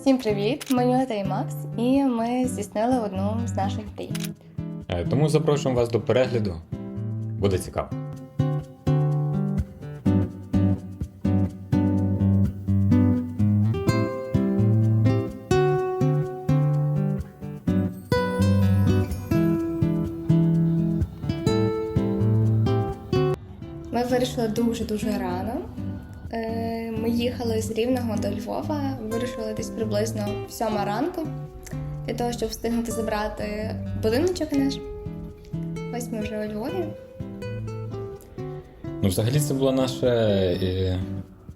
Всім привіт! Мене та Макс, і ми здійснили одну з наших мрій. Е, Тому запрошуємо вас до перегляду. Буде цікаво. Ми вирішили дуже-дуже рано. Ми їхали з Рівного до Львова, вирішили десь приблизно в сьома ранку для того, щоб встигнути забрати будиночок наш. Ось ми вже у Львові. Ну, взагалі, це була наша е,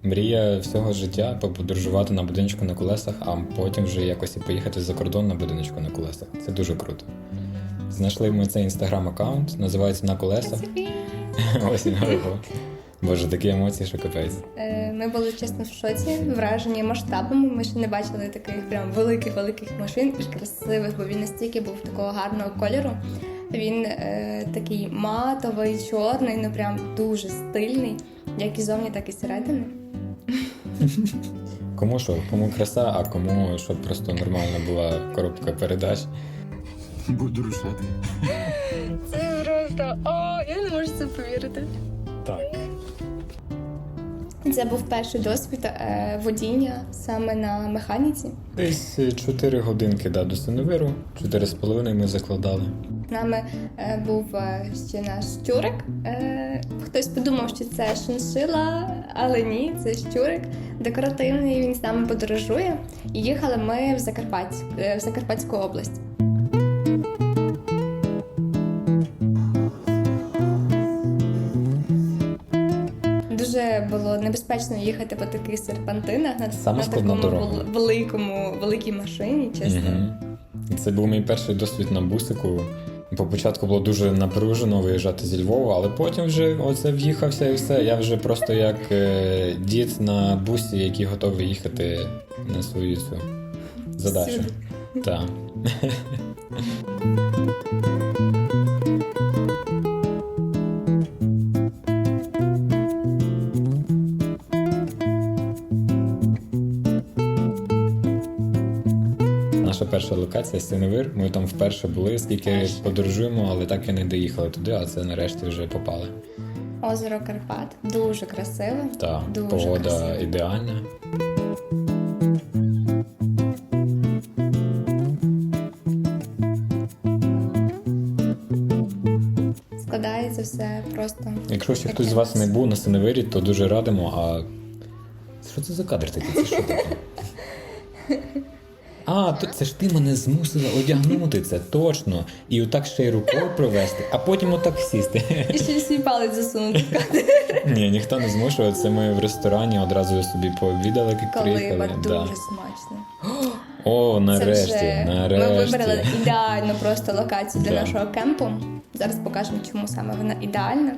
мрія всього життя поподорожувати на будиночку на колесах, а потім вже якось і поїхати за кордон на будиночку на колесах. Це дуже круто. Знайшли ми цей інстаграм-аккаунт, називається на колесах. Ось він. Боже, такі емоції, що капець. Е, Ми були чесно в шоці, вражені масштабами. Ми ще не бачили таких прям великих-великих машин і красивих, бо він настільки був такого гарного кольору. Він е, такий матовий, чорний, ну прям дуже стильний, як і зовні, так і зсередини. Кому що? Кому краса, а кому щоб просто нормальна була коробка передач. Буду рушати. Це просто о, я не можу це повірити. Так. Це був перший досвід е, водіння саме на механіці. Десь 4 годинки да, до Синевиру, 4,5 ми закладали. З нами е, був е, ще наш щурик. Хтось подумав, що це шиншила, але ні, це щурик декоративний. Він з нами подорожує. І їхали ми в Закарпаття, в Закарпатську область. Небезпечно їхати по таких серпантинах на, Саме на такому дорога. великому великій машині, чесно. Мгм. Це був мій перший досвід на бусику. По початку було дуже напружено виїжджати зі Львова, але потім вже оце в'їхався і все. Я вже просто як е, дід на бусі, який готовий їхати на свою цю задачу. Так. перша локація Синевир. Ми там вперше були, скільки подорожуємо, але так і не доїхали туди, а це нарешті вже попали. Озеро Карпат дуже красиве. Та Дуже погода красиво. ідеальна. Складається все просто. Якщо ще хтось з вас не був на Синевирі, то дуже радимо. А що це за кадр такий? Це що таке? А, то це ж ти мене змусила одягнути це точно. І отак ще й рукою провести, а потім отак сісти. І ще й свій палець засунути. Ні, ніхто не змушує. Це ми в ресторані одразу собі пообідали, як приїхали. дуже Да. смачно. О, нарешті, це вже нарешті. ми вибрали ідеальну просто локацію для Да. нашого кемпу. Зараз покажемо, чому саме вона ідеальна.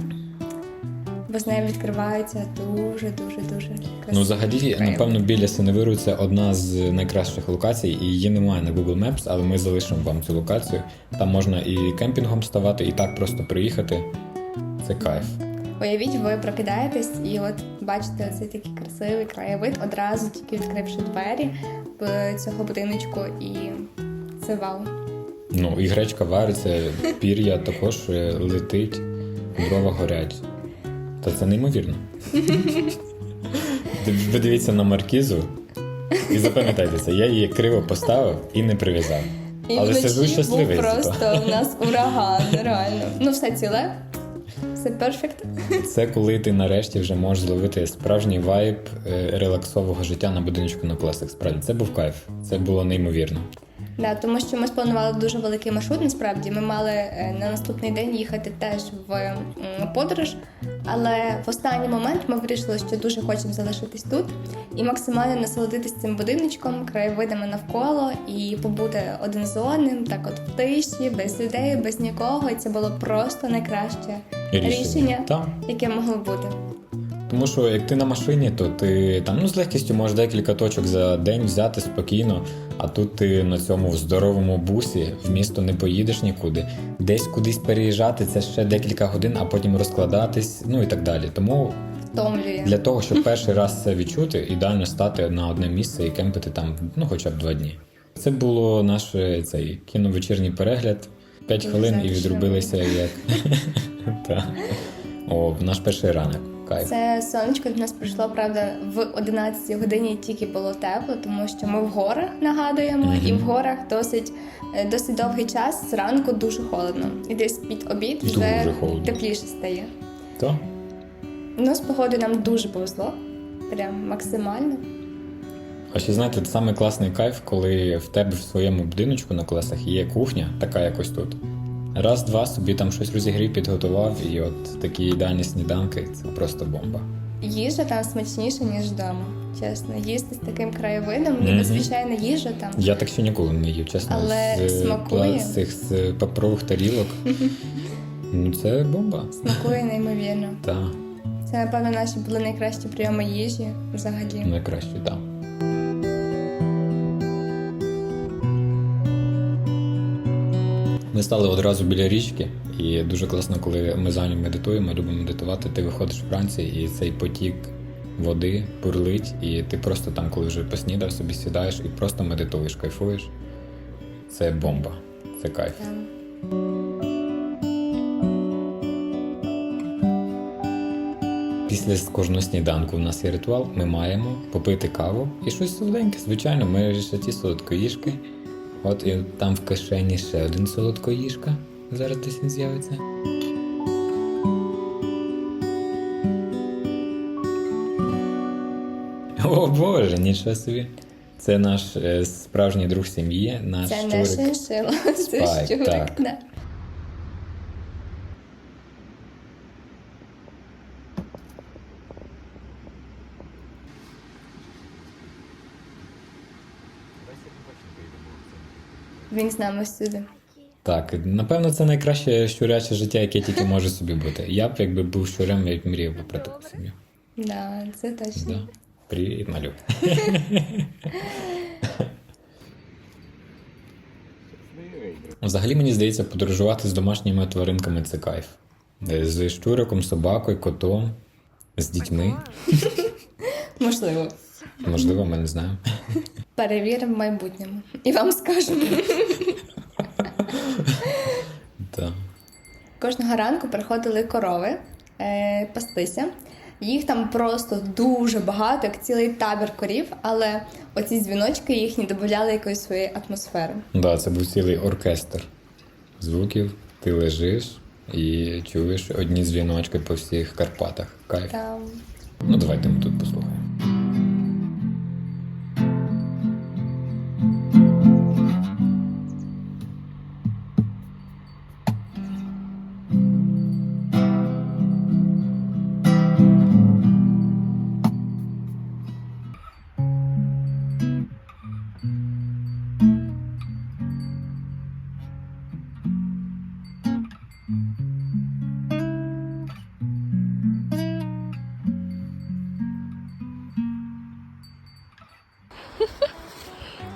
Бо з нею відкривається дуже дуже дуже красиво. Ну, взагалі, напевно, біля Синевиру це одна з найкращих локацій, і її немає на Google Maps, але ми залишимо вам цю локацію. Там можна і кемпінгом ставати, і так просто приїхати. Це кайф. Уявіть, ви прокидаєтесь і от бачите цей такий красивий краєвид, одразу тільки відкривши двері в цього будиночку, і це вау. Ну, і гречка вариться, пір'я також е, летить, дрова горять. Та це неймовірно. Ви дивіться на маркізу і запам'ятайтеся, я її криво поставив і не прив'язав. І Але сижу щасливий був просто у нас ураган, реально. Ну, все ціле, все перфект. Це коли ти нарешті вже можеш зловити справжній вайб е, релаксового життя на будиночку на колесах. Справді це був кайф. Це було неймовірно. Да, тому що ми спланували дуже великий маршрут. Насправді ми мали е, на наступний день їхати теж в подорож. Але в останній момент ми вирішили, що дуже хочемо залишитись тут і максимально насолодитись цим будиночком, краєвидами навколо і побути один з одним, так от в тиші, без людей, без нікого. І це було просто найкраще рішення, Так. яке могло бути. Тому що як ти на машині, то ти там ну з легкістю можеш декілька точок за день взяти спокійно, а тут ти на цьому здоровому бусі в місто не поїдеш нікуди. Десь кудись переїжджати це ще декілька годин, а потім розкладатись, ну і так далі. Тому втомлює. Для того, щоб перший раз це відчути, ідеально стати на одне місце і кемпити там ну хоча б два дні. Це було наш е, цей кіновечірній перегляд. П'ять хвилин і відрубилися як О, наш перший ранок. Кайф. Це сонечко до нас прийшло, правда, в 11 годині тільки було тепло, тому що ми в горах нагадуємо, Мгм. і в горах досить, е, досить довгий час зранку дуже холодно. І десь під обід вже холодно. тепліше стає. То? Ну, з погодою нам дуже повезло. Прям максимально. А ще знаєте, це саме класний кайф, коли в тебе в своєму будиночку на колесах є кухня, така якось тут. Раз-два собі там щось розігрів, підготував, і от такі ідеальні сніданки це просто бомба. Їжа там смачніша, ніж вдома. Чесно, їсти з таким краєвидом, ніби Мгм. звичайна їжа там. Я так ще ніколи не їв, чесно. Але з, смакує. з цих з паперових тарілок. Ну, це бомба. Смакує неймовірно. Так, Це, напевно, наші були найкращі прийоми їжі взагалі. найкраще, так. Ми стали одразу біля річки, і дуже класно, коли ми за ним медитуємо, любимо медитувати. Ти виходиш вранці, і цей потік води бурлить, і ти просто там, коли вже поснідав, собі сідаєш і просто медитуєш, кайфуєш. Це бомба, це кайф. Після кожного сніданку у нас є ритуал, ми маємо попити каву і щось солоденьке. Звичайно, ми ж ті солодкоїжки. От і там в кишені ще один солодкоїжка. Зараз десь він з'явиться. О Боже, нічого собі. Це наш е, справжній друг сім'ї, наш Це не щурик. шиншила, це Спайк, щурик. так. Да. Він з нами всюди. Так, напевно, це найкраще щуряче життя, яке тільки може собі бути. Я б, якби був щурем, я б мріяв би про таку сім'ю. Да, це точно. Да. Привіт, малю. Взагалі мені здається, подорожувати з домашніми тваринками це кайф. З щуриком, собакою, котом, з дітьми. Можливо. Можливо, ми не знаємо. Перевіримо в майбутньому. І вам скажемо. Так. Кожного ранку приходили корови е, пастися. Їх там просто дуже багато, як цілий табір корів, але оці дзвіночки їхні додавали якоїсь своєї атмосфери. Да, це був цілий оркестр звуків. Ти лежиш і чуєш одні дзвіночки по всіх Карпатах. Кайф. Там Ну, давайте ми тут послухаємо.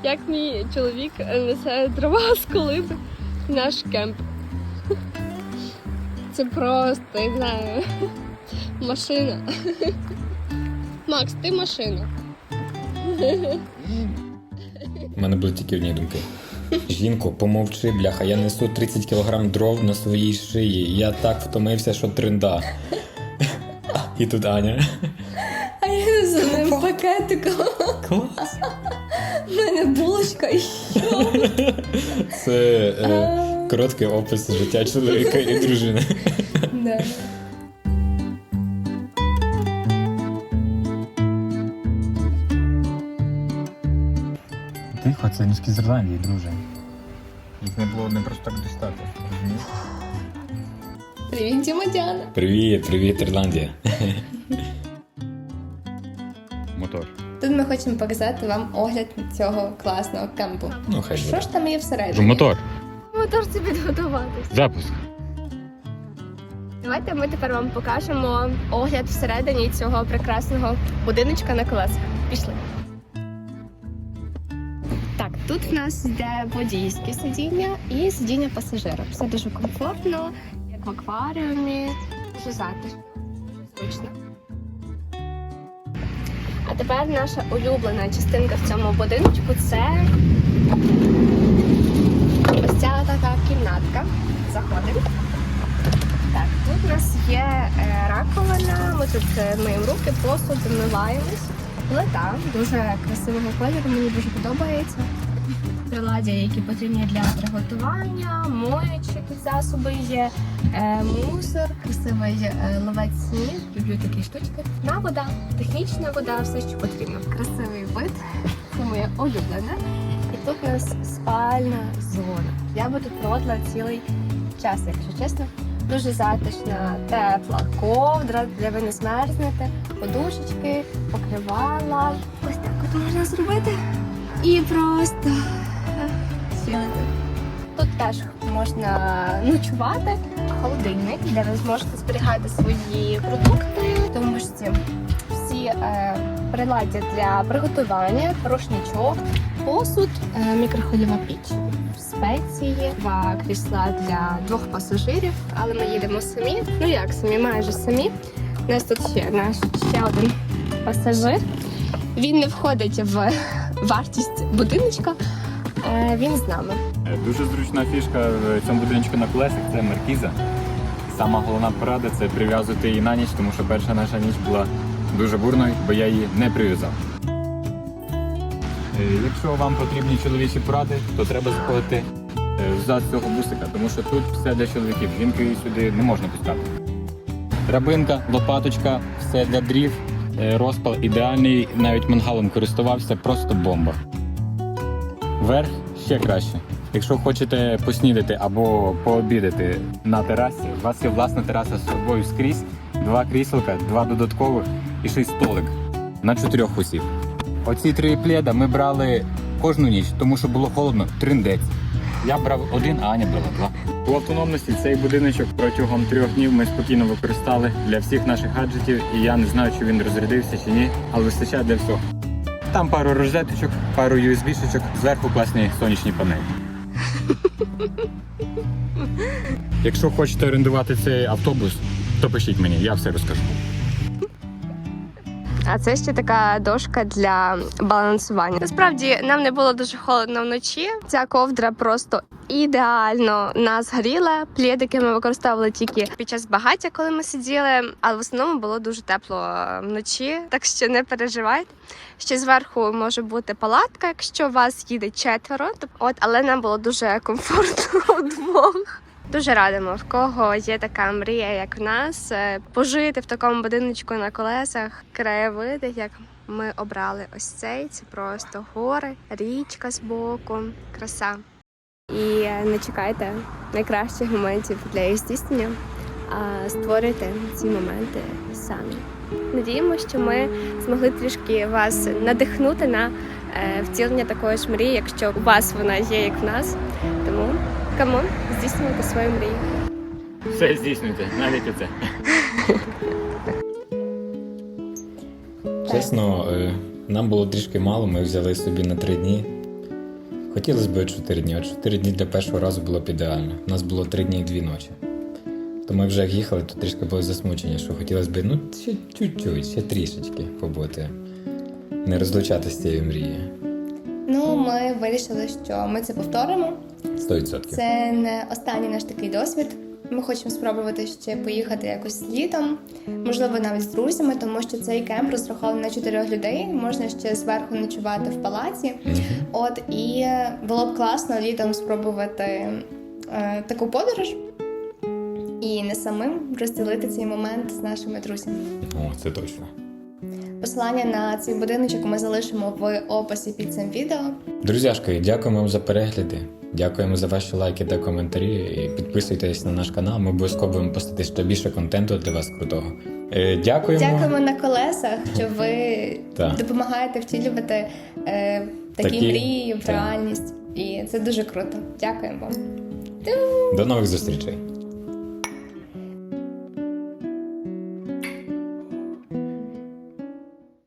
Як мій чоловік несе дрова з колиби в наш кемп. Це просто, я не знаю, машина. Макс, ти машина. У мене були тільки одні думки. Жінко, помовчи, бляха, я несу 30 кг дров на своїй шиї. Я так втомився, що тринда. І тут Аня. А я за ним пакетиком. Клас. У мене булочка і? Це е, короткий опис життя чоловіка і дружини. Да. Тихо, це мішки з Ірландії, друже. Їх не було не просто так дістати. Привіт, Дімодяна. Привіт, привіт, Ірландія. Хочемо показати вам огляд цього класного кемпу. Ну, хай Що буде. ж там є всередині? Мотор. Мотор це підготуватись. Запуск. Давайте ми тепер вам покажемо огляд всередині цього прекрасного будиночка на колесах. Пішли. Так, тут в нас йде водійське сидіння і сидіння пасажира. Все дуже комфортно, як в акваріумі, дуже затишно, дуже зручно. Тепер наша улюблена частинка в цьому будиночку це ось ця така кімнатка. Заходимо. Так, тут у нас є е, раковина, ми тут е, миємо руки, посуд, вмиваємось. Плита дуже красивого кольору, мені дуже подобається. Приладдя, які потрібні для приготування, моючі засоби є, е, мусор, красивий е, ловець сніг, люблю такі штучки. На вода, технічна вода, все, що потрібно. Красивий вид, це моє улюблене. І тут у нас спальна зона. Я би тут проводила цілий час, якщо чесно. Дуже затишна, тепла ковдра, де ви не змерзнете, подушечки, покривала. Ось так от можна зробити. І просто сілити. Тут теж можна ночувати, холодильник, де ви зможете зберігати свої продукти, тому що всі е, приладдя для приготування, рушничок, посуд, е, мікрохвильова піч, спеції, два крісла для двох пасажирів, але ми їдемо самі. Ну як самі, майже самі. У нас тут ще наш ще один пасажир. Він не входить в вартість будиночка. Він з нами. Е, Дуже зручна фішка в цьому будиночку на колесах це маркіза. Сама головна порада це прив'язувати її на ніч, тому що перша наша ніч була дуже бурною, бо я її не прив'язав. Е, Якщо вам потрібні чоловічі поради, то треба заходити е, цього бусика, тому що тут все для чоловіків. Жінки сюди не можна пускати. Драбинка, лопаточка, все для дрів, розпал ідеальний, навіть мангалом користувався, просто бомба. Верх ще краще. Якщо хочете поснідати або пообідати на терасі, у вас є власна тераса з собою скрізь, два кріселка, два додаткових і ще й столик на чотирьох осіб. Оці три пледа ми брали кожну ніч, тому що було холодно, триндець. Я брав один, а Аня брала два. У автономності цей будиночок протягом трьох днів ми спокійно використали для всіх наших гаджетів, і я не знаю, чи він розрядився чи ні, але вистачає для всього. Там пару розеточок, пару USB-шечок, зверху класні сонячні панелі. Якщо хочете орендувати цей автобус, то пишіть мені, я все розкажу. А це ще така дошка для балансування. Насправді нам не було дуже холодно вночі. Ця ковдра просто ідеально нас гріла. Плєдики ми використовували тільки під час багаття, коли ми сиділи, але в основному було дуже тепло вночі, так що не переживайте. Ще зверху може бути палатка, якщо у вас їде четверо. От, але нам було дуже комфортно удвох. Дуже радимо, в кого є така мрія, як в нас, е, пожити в такому будиночку на колесах, краєвиди, як ми обрали ось цей. Це просто гори, річка з боку, краса. І не чекайте найкращих моментів для їх здійснення, а створюйте ці моменти самі. Надіємося, що ми змогли трішки вас надихнути на е, втілення такої ж мрії, якщо у вас вона є, як в нас. Тому камон, здійснювати свою мрію. Все здійснюйте, навіть оце. Чесно, е, нам було трішки мало, ми взяли собі на три дні. Хотілося б чотири дні, а чотири дні для першого разу було б ідеально. У нас було три дні і дві ночі. То ми вже як їхали, то трішки були засмучені, що хотілося б, ну, ще чуть-чуть, ще трішечки побути. Не розлучатися з цією мрією. Ну, ми вирішили, що ми це повторимо. 100%. Це не останній наш такий досвід. Ми хочемо спробувати ще поїхати якось літом, можливо, навіть з друзями, тому що цей кемп розрахований на чотирьох людей. Можна ще зверху ночувати в палаці. От і було б класно літом спробувати е, таку подорож і не самим розділити цей момент з нашими друзями. О, це точно. Посилання на цей будиночок ми залишимо в описі під цим відео. Друзяшки, дякуємо вам за перегляди. Дякуємо за ваші лайки та коментарі. І підписуйтесь на наш канал. Ми обов'язково будемо постати ще більше контенту для вас крутого. Е, дякуємо. Дякуємо на колесах, що ви допомагаєте втілювати е, такі, Такі- мрії в та. реальність. І це дуже круто. Дякуємо вам. До нових зустрічей.